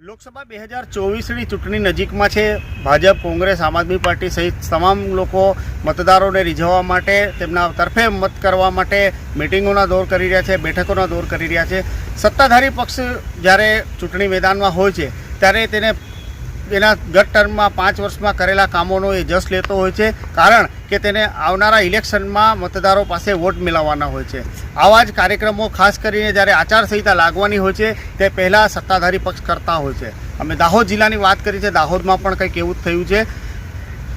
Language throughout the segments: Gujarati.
લોકસભા બે હજાર ચોવીસની ચૂંટણી નજીકમાં છે. ભાજપ, કોંગ્રેસ, આમ આદમી પાર્ટી સહિત તમામ લોકો મતદારોને રીઝવવા માટે, તેમના તરફે મત કરવા માટે મિટિંગોના દોર કરી રહ્યા છે, બેઠકોના દોર કરી રહ્યા છે. સત્તાધારી પક્ષ જ્યારે ચૂંટણી મેદાનમાં હોય છે, ત્યારે તેને એના ગત ટર્મમાં પાંચ વર્ષમાં કરેલા કામોનો એ જશ લેતો હોય છે, કારણ કે તેને આવનારા ઇલેક્શનમાં મતદારો પાસે વોટ મેળવવાના હોય છે. આવા જ કાર્યક્રમો ખાસ કરીને જ્યારે આચારસંહિતા લાગવાની હોય છે, તે પહેલાં સત્તાધારી પક્ષ કરતા હોય છે. અમે દાહોદ જિલ્લાની વાત કરી છે, દાહોદમાં પણ કંઈક એવું થયું છે.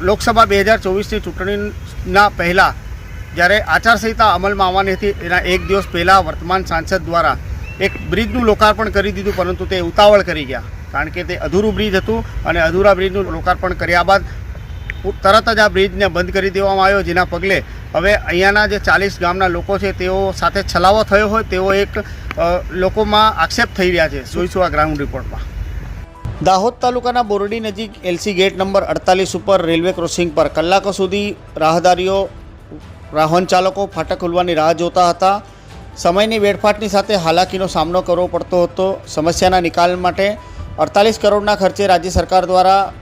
લોકસભા બે હજાર ચોવીસની ચૂંટણીના પહેલાં જ્યારે આચારસંહિતા અમલમાં આવવાની હતી, એના એક દિવસ પહેલાં વર્તમાન સાંસદ દ્વારા એક બ્રિજનું લોકાર્પણ કરી દીધું, પરંતુ તે ઉતાવળ કરી ગયા. કારણ કે તે અધૂરું બ્રિજ હતું અને અધૂરા બ્રિજનું લોકાર્પણ કર્યા બાદ તરત જ આ બ્રિજને બંધ કરી દેવામાં આવ્યો, જેના પગલે હવે અહીંયાના જે ચાલીસ ગામના લોકો છે, તેઓ સાથે છલાવો થયો હોય તેવો એક લોકોમાં આક્ષેપ થઈ રહ્યા છે. આ ગ્રાઉન્ડ રિપોર્ટમાં દાહોદ તાલુકાના બોરડી નજીક એલસી ગેટ નંબર અડતાલીસ ઉપર રેલવે ક્રોસિંગ પર કલાકો સુધી રાહદારીઓ, વાહન ચાલકો ફાટક ખુલવાની રાહ જોતા હતા. સમયની વેડફાટની સાથે હાલાકીનો સામનો કરવો પડતો હતો. સમસ્યાના નિકાલ માટે અડતાલીસ કરોડના ખર્ચે રાજ્ય સરકાર દ્વારા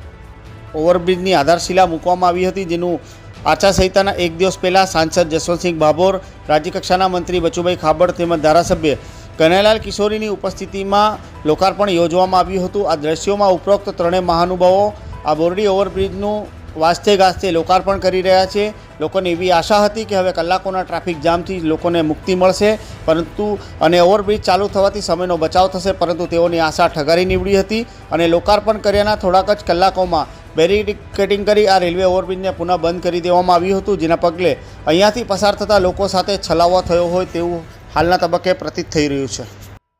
ઓવરબ્રિજની આધારશિલા મૂકવામાં આવી હતી, જેનું આચારસંહિતાના એક દિવસ પહેલાં સાંસદ જસવંતસિંહ ભાભોર, રાજ્યકક્ષાના મંત્રી બચુભાઈ ખાબડ તેમજ ધારાસભ્ય કનૈયાલાલ કિશોરીની ઉપસ્થિતિમાં લોકાર્પણ યોજવામાં આવ્યું હતું. આ દ્રશ્યોમાં ઉપરોક્ત ત્રણેય મહાનુભાવો આ બોરડી ઓવરબ્રિજનું વાસ્તે ગાસ્તે લોકાર્પણ કરી રહ્યા છે. લોકોને એવી આશા હતી કે હવે કલાકોના ટ્રાફિક જામથી લોકોને મુક્તિ મળશે, પરંતુ અને ઓવરબ્રિજ ચાલુ થવાથી સમયનો બચાવ થશે, પરંતુ તેઓની આશા ઠગારી નીવડી હતી અને લોકાર્પણ કર્યાના થોડાક જ કલાકોમાં બેરિકેડિંગ કરી આ રેલવે ઓવરબ્રિજને પુનઃ બંધ કરી દેવામાં આવ્યું હતું, જેના પગલે અહીંયાથી પસાર થતા લોકો સાથે છલાવો થયો હોય તેવું હાલના તબક્કે પ્રતીત થઈ રહ્યું છે.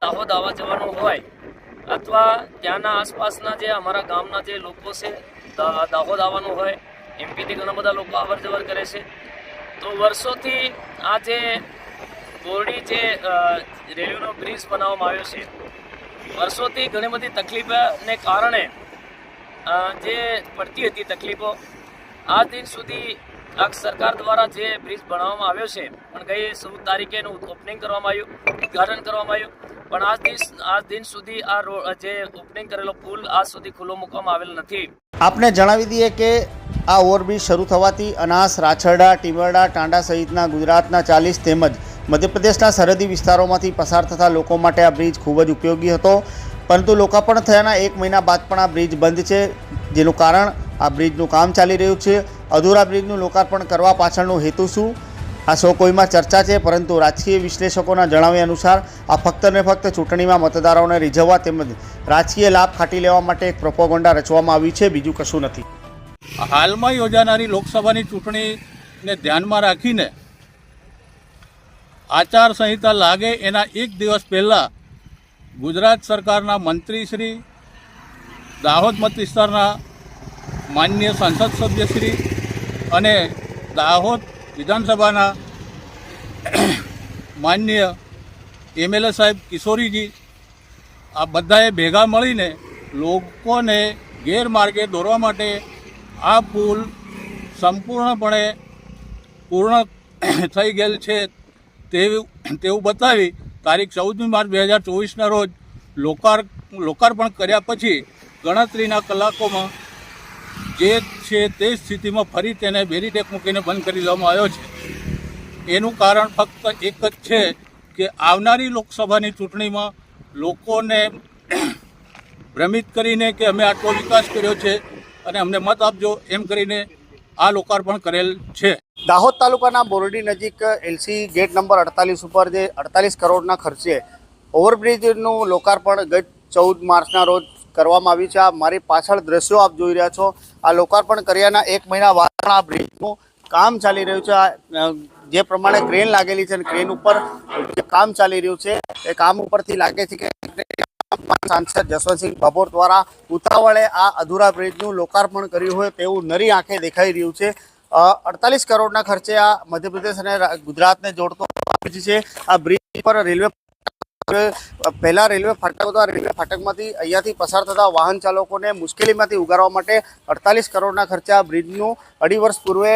દાહોદ આવવા જવાનું હોય અથવા ત્યાંના આસપાસના જે અમારા ગામના જે લોકો છે દાહોદ આવવાનું હોય એમપીથી ઘણા બધા લોકો અવર જવર કરે છે. તો વર્ષોથી આ જે બોરડી જે રેલવેનો બ્રિજ બનાવવામાં આવ્યો છે, વર્ષોથી ઘણી બધી તકલીફને કારણે જે પડતી હતી તકલીફો, આ દિન સુધી આ સરકાર દ્વારા જે બ્રિજ બનાવવામાં આવ્યો છે, પણ ગઈ ચૌદ તારીખે એનું ઓપનિંગ કરવામાં આવ્યું, ઉદ્ઘાટન કરવામાં આવ્યું, પણ આજ દિન આજ દિન સુધી આ રોડ જે ઓપનિંગ કરેલો પુલ આજ સુધી ખુલ્લો મૂકવામાં આવેલ નથી. આપને જણાવી દઈએ કે આ ઓવરબ્રિજ શરૂ થવાથી અનાસ, રાછરડા ટીમરડા ટાંડા સહિતના ગુજરાતના ચાલીસ તેમજ મધ્યપ્રદેશના સરહદી વિસ્તારોમાંથી પસાર થતા લોકો માટે આ બ્રિજ ખૂબ જ ઉપયોગી હતો. પરંતુ લોકાર્પણ થયાના એક મહિના બાદ પણ આ બ્રિજ બંધ છે, જેનું કારણ આ બ્રિજનું કામ ચાલી રહ્યું છે. અધૂરા બ્રિજનું લોકાર્પણ કરવા પાછળનો હેતુ શું? આ સૌ કોઈમાં ચર્ચા છે? પરંતુ રાજકીય વિશ્લેષકોના જણાવ્યા અનુસાર, આ ફક્ત ને ફક્ત ચૂંટણીમાં મતદારોને રીઝવવા તેમજ રાજકીય લાભ ખાટી લેવા માટે એક પ્રોપોગોન્ડા રચવામાં આવ્યું છે. બીજું કશું નથી. હાલમાં યોજાનારી લોકસભાની ચૂંટણીને ધ્યાનમાં રાખીને આચારસંહિતા લાગે એના એક દિવસ પહેલાં ગુજરાત સરકારના મંત્રીશ્રી, દાહોદ મત વિસ્તારના માન્ય સંસદ સભ્યશ્રી અને દાહોદ વિધાનસભાના માન્ય એમએલએ સાહેબ કિશોરીજી, આ બધાએ ભેગા મળીને લોકોને ગેરમાર્ગે દોરવા માટે આ પુલ સંપૂર્ણપણે પૂર્ણ થઈ ગયેલ છે તેવું તેવું બતાવી તારીખ ચૌદમી માર્ચ બે હજાર ચોવીસના રોજ લોકાર લોકાર્પણ કર્યા પછી ગણતરીના કલાકોમાં જે છે તે સ્થિતિમાં ફરી તેને બેરીટેક મૂકીને બંધ કરી દેવામાં આવ્યો છે. એનું કારણ ફક્ત એક જ છે કે આવનારી લોકસભાની ચૂંટણીમાં લોકોને ભ્રમિત કરીને કે અમે આટલો વિકાસ કર્યો છે અને અમને મત આપજો એમ કરીને આ લોકાર્પણ કરેલ છે. દાહોદ તાલુકાના બોરડી નજીક એલસી ગેટ નંબર અડતાલીસ ઉપર જે અડતાલીસ કરોડના ખર્ચે ઓવરબ્રિજનું લોકાર્પણ ગત ચૌદ માર્ચના રોજ કરવામાં આવ્યું છે. આ મારી પાછળ દ્રશ્યો આપ જોઈ રહ્યા છો. આ લોકાર્પણ કર્યાના એક મહિના બાદ આ બ્રિજનું કામ ચાલી રહ્યું છે. આ જે પ્રમાણે ક્રેન લાગેલી છે અને ક્રેન ઉપર જે કામ ચાલી રહ્યું છે, એ કામ ઉપરથી લાગે છે કે સાંસદ જસવંતસિંહ ભાભોર દ્વારા ઉતાવળે આ અધૂરા બ્રિજનું લોકાર્પણ કર્યું હોય તેવું નરી આંખે દેખાઈ રહ્યું છે. અડતાલીસ કરોડના ખર્ચે આ મધ્યપ્રદેશ અને ગુજરાતને જોડતો બ્રિજ છે. આ બ્રિજ પર રેલવે પહેલા રેલવે ફાટક હતા રેલવે ફાટકમાંથી અહીંયાથી પસાર થતા વાહન ચાલકોને મુશ્કેલીમાંથી ઉગારવા માટે અડતાલીસ કરોડના ખર્ચે આ બ્રિજનું અઢી વર્ષ પૂર્વે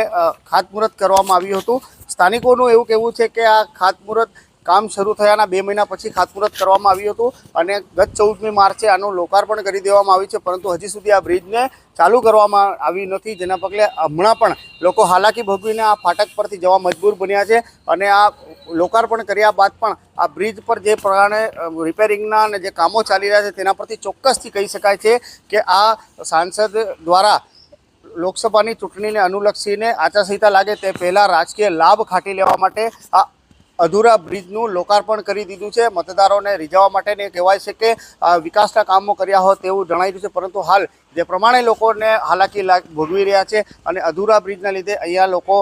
ખાતમુહૂર્ત કરવામાં આવ્યું હતું. સ્થાનિકોનું એવું કહેવું છે કે આ ખાતમુહૂર્ત કામ શરૂ થયાના બે મહિના પછી ખાતમુહૂર્ત કરવામાં આવ્યું હતું અને ગત ચૌદમી માર્ચે આનું લોકાર્પણ કરી દેવામાં આવ્યું છે, પરંતુ હજી સુધી આ બ્રિજને ચાલુ કરવામાં આવી નથી. જેના પગલે હમણાં પણ લોકો હાલાકી ભોગવીને આ ફાટક પરથી જવા મજબૂર બન્યા છે અને આ લોકાર્પણ કર્યા બાદ પણ આ બ્રિજ પર જે પ્રમાણે રિપેરિંગના અને જે કામો ચાલી રહ્યા છે તેના પરથી ચોક્કસથી કહી શકાય છે કે આ સાંસદ દ્વારા લોકસભાની ચૂંટણીને અનુલક્ષીને આચારસંહિતા લાગે તે પહેલાં રાજકીય લાભ ખાટી લેવા માટે આ અધૂરા બ્રિજનું લોકાર્પણ કરી દીધું છે. મતદારોને રીઝવવા માટેને કહેવાય છે કે વિકાસના કામો કર્યા હોય તેવું જણાઈ રહ્યું છે. પરંતુ હાલ જે પ્રમાણે લોકોને હાલાકી ભોગવી રહ્યા છે અને અધૂરા બ્રિજના લીધે અહીંયા લોકો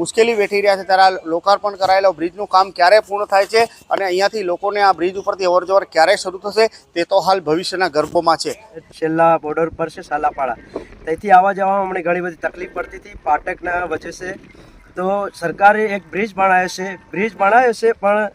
મુશ્કેલી વેઠી રહ્યા છે. ત્યારે લોકાર્પણ કરાયેલો બ્રિજનું કામ ક્યારે પૂર્ણ થાય છે અને અહીંયાથી લોકોને આ બ્રિજ ઉપરથી અવરજવર ક્યારે શરૂ થશે તે તો હાલ ભવિષ્યના ગર્ભમાં છે. છેલ્લા બોર્ડર પર છે સાલાપાડા. ત્યાંથી આવવા જવામાં અમને ઘણી બધી તકલીફ પડતી હતી. પાટકના વચ્ચે છે. તો સરકારે એક બ્રિજ બનાવ્યો છે. બ્રિજ બનાવ્યો છે પણ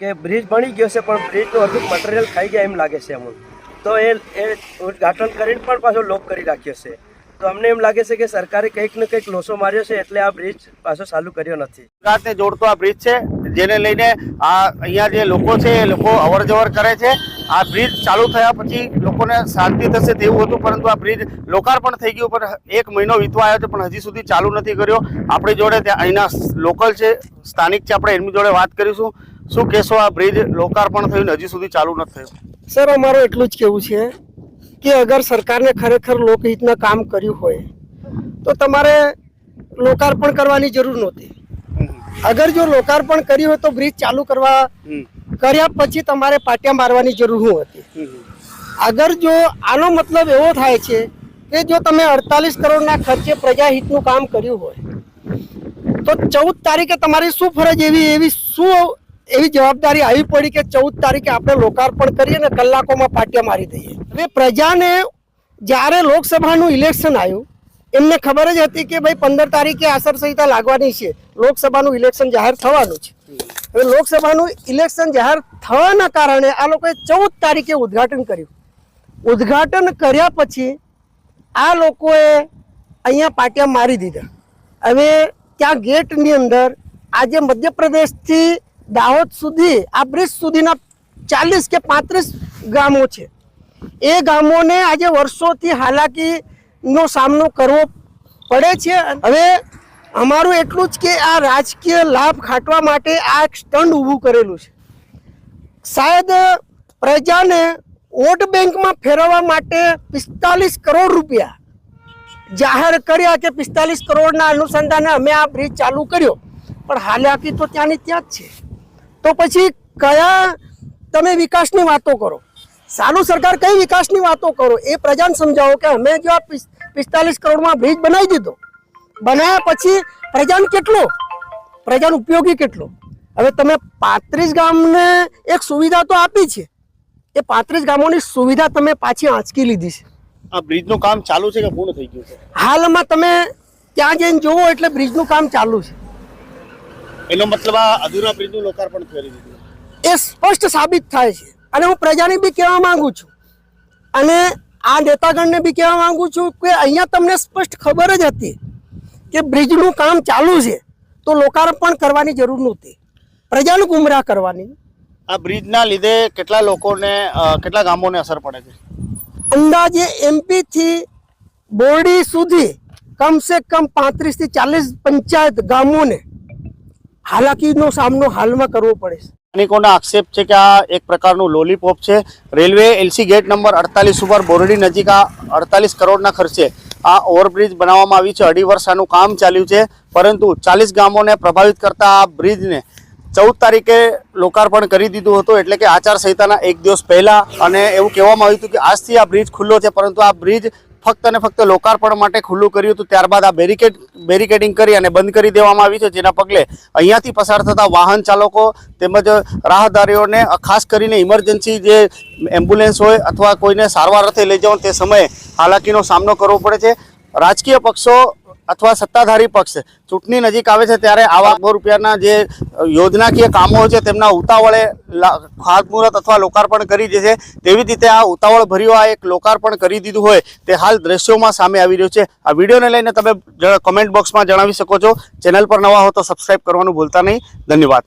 કે બ્રિજ બની ગયો છે પણ બ્રિજનું અડધું મટીરિયલ ખાઈ ગયા એમ લાગે છે અમુક તો એ એ ઉદઘાટન કરીને પણ પાછો લોક કરી રાખ્યો છે. તો અમને એમ લાગે છે કે સરકારે કંઈક ને કંઈક લોસો માર્યો છે એટલે આ બ્રિજ પાછો ચાલુ કર્યો નથી. ગુજરાતને જોડતો આ બ્રિજ છે, જેને લઈને આ અહીંયા જે લોકો છે એ લોકો અવર જવર કરે છે. આ બ્રિજ ચાલુ થયા પછી લોકોને શાંતિ થશે તેવું હતું પરંતુ આ બ્રિજ લોકાર્પણ થઈ ગયું પણ એક મહિનો વીતવા આવ્યો છે પણ હજી સુધી ચાલુ નથી કર્યો. આપણી જોડે ત્યાં અહીંના લોકલ છે સ્થાનિક છે આપણે એમની જોડે વાત કરીશું. શું કહેશો આ બ્રિજ લોકાર્પણ થયું હજી સુધી ચાલુ નથી થયું? સર અમારું એટલું જ કહેવું છે કે અગર સરકારને ખરેખર લોકહિતના કામ કર્યું હોય તો તમારે લોકાર્પણ કરવાની જરૂર નહોતી. અગર જો લોકાર્પણ કર્યું હોય તો બ્રિજ ચાલુ કરવા કર્યા પછી તમારે પાટિયા મારવાની જરૂર શું હતી? આગળ જો આનો મતલબ એવો થાય છે કે જો તમે અડતાલીસ કરોડના ખર્ચે પ્રજાહિતનું કામ કર્યું હોય, તો ચૌદ તારીખે તમારી શું ફરજ એવી એવી શું એવી જવાબદારી આવી પડી કે ચૌદ તારીખે આપણે લોકાર્પણ કરીએ ને કલાકોમાં પાટિયા મારી દઈએ? હવે પ્રજાને જ્યારે લોકસભાનું ઇલેક્શન આવ્યું, એમને ખબર જ હતી કે ભાઈ પંદર તારીખે આચારસંહિતા લાગવાની છે. લોકસભાનું ઇલેક્શન જાહેર થવાનું છે. હવે લોકસભાનું ઇલેક્શન જાહેર થવાના કારણે આ લોકોએ ચૌદ તારીખે ઉદ્ઘાટન કર્યું. ઉદ્ઘાટન કર્યા પછી આ લોકોએ અહીંયા પાટિયા મારી દીધા. હવે ત્યાં ગેટની અંદર આજે મધ્યપ્રદેશથી દાહોદ સુધી, આ બ્રિજ સુધીના ચાલીસ કે પાંત્રીસ ગામો છે. એ ગામોને આજે વર્ષોથી હાલાકીનો સામનો કરવો પડે છે. હવે અમારું એટલું જ કે આ રાજકીય લાભ ખાટવા માટે આ સ્ટંડ ઊભું કરેલું છે. શાયદ પ્રજાને વોટ બેંકમાં ફેરવવા માટે પિસ્તાલીસ કરોડ રૂપિયા જાહેર કર્યા કે પિસ્તાલીસ કરોડના અનુસંધાને અમે આ બ્રિજ ચાલુ કર્યો. પણ હાલાકી તો ત્યાંની ત્યાં જ છે. તો પછી કયા તમે વિકાસની વાતો કરો. સાલુ સરકાર કઈ વિકાસની વાતો કરો? એ પ્રજાને સમજાવો કે અમે જો આ પિસ- પિસ્તાલીસ કરોડમાં બ્રિજ બનાવી દીધો. બનાવ્યા પછી પ્રજાને કેટલો? પ્રજાનું ઉપયોગી કેટલો? હવે તમે પાંત્રીસ ગામને એક સુવિધા તો આપી છે. એ પાંત્રીસ ગામોની સુવિધા તમે પાછી આંચકી લીધી છે. આ બ્રિજનું કામ ચાલુ છે કે પૂર્ણ થઈ ગયું છે? હાલમાં તમે ત્યાં જઈને જોવો એટલે બ્રિજનું કામ ચાલુ છે. એનો મતલબ આ અધૂરા બ્રિજનું લોકાર્પણ કરી દીધું. એ સ્પષ્ટ સાબિત થાય છે. અને હું પ્રજાને બી કહેવા માંગુ છું. અને આ નેતાગણને બી કહેવા માંગુ છું કે અહીંયા તમને સ્પષ્ટ ખબર જ હતી. કે બ્રિજનું કામ ચાલુ છે તો લોકાર્પણ કરવાની જરૂર નહોતી. પ્રજાને ગુમરાહ કરવાની. આ બ્રિજના લીધે કેટલા લોકોને કેટલા ગામોને અસર પડે છે? અંદાજે એમપીથી બોરડી સુધી કમસે કમ પાંત્રીસથી ચાલીસ પંચાયત ગામોને હાલાકીનો સામનો હાલમાં કરવો પડે છે. સ્થાનિકોના આક્ષેપ છે કે આ એક પ્રકારનું લોલીપોપ છે. રેલવે એલસી ગેટ નંબર અડતાલીસ ઉપર બોરડી નજીક આ અડતાલીસ કરોડના ખર્ચે આ ઓવરબ્રિજ બનાવવામાં આવી છે. અઢી વર્ષ આનું કામ ચાલ્યું છે. પરંતુ ચાલીસ ગામોને પ્રભાવિત કરતા આ બ્રિજને ચૌદ તારીખે લોકાર્પણ કરી દીધું હતું. એટલે કે આચારસંહિતાના એક દિવસ પહેલાં અને એવું કહેવામાં આવ્યું હતું કે આજથી આ બ્રિજ ખુલ્લો છે. પરંતુ આ બ્રિજ ફક્ત અને ફક્ત લોકાર્પણ માટે ખુલ્લું કર્યું હતું. ત્યારબાદ આ બેરિકેડ, બેરિકેડિંગ કરી અને બંધ કરી દેવામાં આવી છે, જેના પગલે અહીંયાથી પસાર થતા વાહન ચાલકો તેમજ રાહદારીઓને ખાસ કરીને ઇમરજન્સી જે એમ્બ્યુલન્સ હોય અથવા કોઈને સારવાર અર્થે લઈ જવાનું તે સમયે હાલાકીનો સામનો કરવો પડે છે. રાજકીય પક્ષો અથવા સત્તાધારી પક્ષ ચૂંટણી નજીક આવે છે ત્યારે આવા લાખો રૂપિયાના જે યોજનાકીય કામો છે તેમના ઉતાવળે ખાતમુહૂર્ત અથવા લોકાર્પણ કરી દે છે તેવી રીતે આ ઉતાવળ ભર્યો આ એક લોકાર્પણ કરી દીધું હોય તે હાલ દ્રશ્યોમાં સામે આવી રહ્યું છે. આ વિડીયોને લઈને તમે કમેન્ટ બોક્સમાં જણાવી શકો છો. ચેનલ પર નવા હો તો સબસ્ક્રાઈબ કરવાનું ભૂલતા નહીં. ધન્યવાદ.